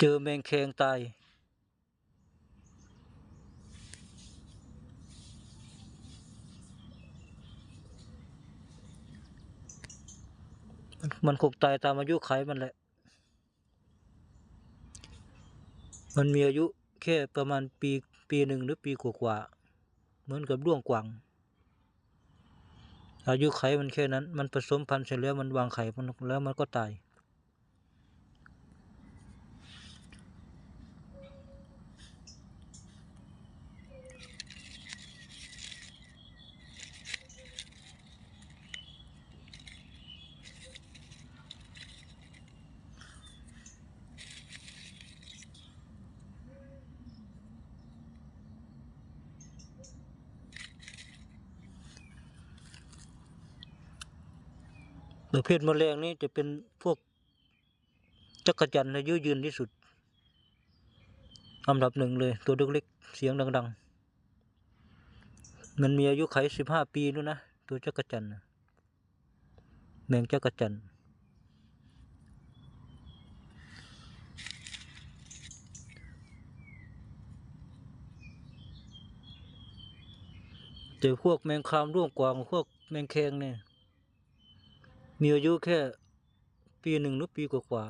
เจอแมงแคงตาย มันคงตายตามอายุไขมันแหละ มันมีอายุแค่ประมาณปีปีหนึ่งหรือปีกว่าๆเหมือนกับด้วงกวาง อายุไขมันแค่นั้น มันผสมพันธุ์เสร็จแล้วมันวางไข่มันแล้วมันก็ตาย ประเภทแมลงนี้จะเป็นพวกจักรจันทร์อายุยืนที่สุดอันดับหนึ่งเลย ตัวเล็กๆเสียงดัง ๆ มันมีอายุไขสิบห้าปีนู่นนะ ตัวจักรจันทร์แมงจักรจันทร์แต่พวกแมงคามร่วงกวางพวกแมงแคงเนี่ย มีอายุแค่ปีหนึ่งหรือปีกว่า